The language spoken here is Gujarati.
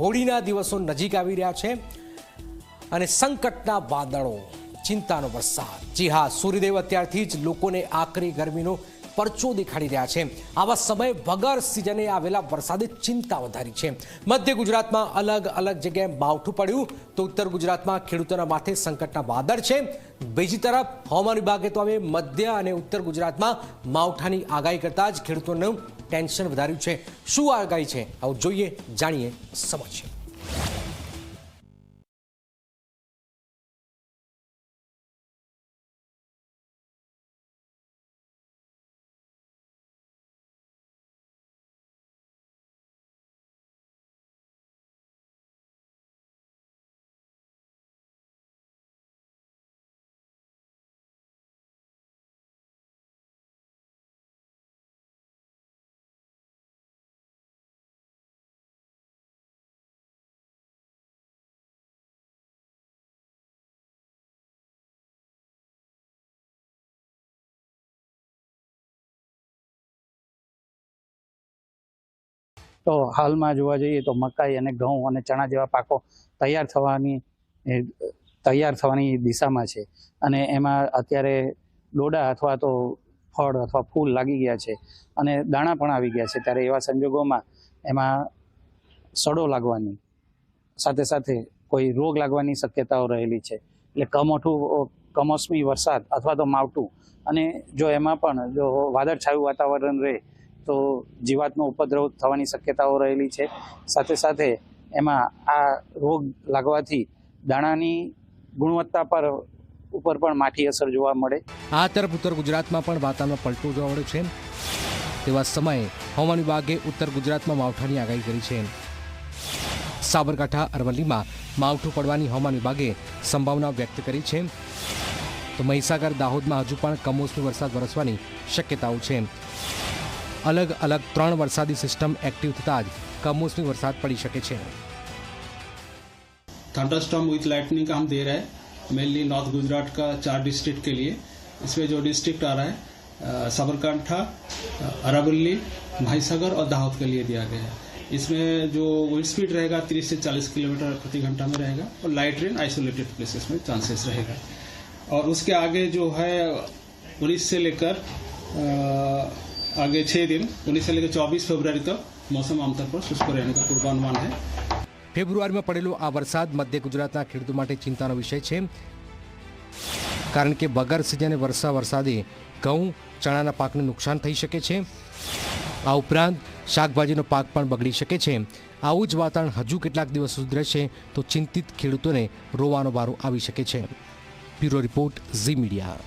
હોળીના દિવસો નજીક આવી રહ્યા છે અને સંકટના વાદળો, ચિંતાનો વરસાદ. જી હા, સૂર્યદેવ અત્યારથી જ લોકોને આકરી ગરમીનો પરચો દેખાડી રહ્યા છે. આવા સમયે વગર સિઝને આવેલા વરસાદે ચિંતા વધારી છે. મધ્ય ગુજરાતમાં અલગ અલગ જગ્યાએ માવઠું પડ્યું. તો ઉત્તર ગુજરાતમાં ખેડૂતોના માથે સંકટના વાદળ છે. બીજી તરફ હવામાન વિભાગે તો હવે મધ્ય અને ઉત્તર ગુજરાતમાં માવઠાની આગાહી કરતા જ ખેડૂતોનું ટેન્શન વધાર્યું છે. શું આગાહી છે? આવું જોઈએ, જાણીએ સમજીએ તો હાલમાં જોવા જઈએ તો મકાઈ અને ઘઉં અને ચણા જેવા પાકો તૈયાર થવાની તૈયાર થવાની દિશામાં છે. અને એમાં અત્યારે ડોડા અથવા તો ફળ અથવા ફૂલ લાગી ગયા છે અને દાણા પણ આવી ગયા છે ત્યારે એવા સંજોગોમાં એમાં સડો લાગવાની, સાથે સાથે કોઈ રોગ લાગવાની શક્યતાઓ રહેલી છે. એટલે કમોઠું, કમોસમી વરસાદ અથવા તો માવઠું અને જો એમાં પણ જો વાદળછાયું વાતાવરણ રહે તો જીવાતનો ઉપદ્રવ થવાની શક્યતાઓ રહેલી છે. સાથે સાથે એમાં આ રોગ લાગવાથી દાણાની ગુણવત્તા પર ઉપર પણ માઠી અસર જોવા મળે. આ તરફ ઉત્તર ગુજરાતમાં પણ વાતાવરણમાં પલટો જોવા મળે છે. તેવા સમયે હવામાન વિભાગે ઉત્તર ગુજરાતમાં માવઠાની આગાહી કરી છે. સાબરકાંઠા, અરવલ્લીમાં માવઠું પડવાની હવામાન વિભાગે સંભાવના વ્યક્ત કરી છે. તો મહીસાગર, દાહોદમાં હજુ પણ કમોસમી વરસાદ વરસવાની શક્યતાઓ છે. અલગ અલગ ત્રણ વરસાદી સિસ્ટમ એક્ટિવ થતાં જ કમોસમી વરસાદ પડી શકે છે थंडरस्टॉर्म विथ लाइटनिंग का हम दे रहे हैं मेनली नॉर्थ गुजरात का चार डिस्ट्रिक्ट के लिए इसमें जो डिस्ट्रिक्ट आ रहा है अ, साबरकांठा अ, अरावली भाईसागर और दाहोद के लिए दिया गया है इसमें जो विंड स्पीड रहेगा 30 से 40 किलोमीटर प्रति घंटा में रहेगा और लाइट रेन आइसोलेटेड प्लेसेस में चांसेस रहेगा और उसके आगे जो है उन्नीस से लेकर अ, आगे छः दिन उन्नीस से लेकर चौबीस फरवरी तक मौसम आमतौर पर शुष्क रहने का पूर्वानुमान है ફેબ્રુઆરીમાં પડેલો આ વરસાદ મધ્ય ગુજરાતના ખેડૂતો માટે ચિંતાનો વિષય છે કારણ કે વગર સિઝને વર્ષા વરસાદે ઘઉં ચણાના પાકને નુકસાન થઈ શકે છે આ ઉપરાંત શાકભાજીનો પાક પણ બગડી શકે છે આવું જ વાતાવરણ હજુ કેટલાક દિવસ સુધી રહેશે તો ચિંતિત ખેડૂતોને રોવાનો વારો આવી શકે છે બ્યુરો રિપોર્ટ ઝી મીડિયા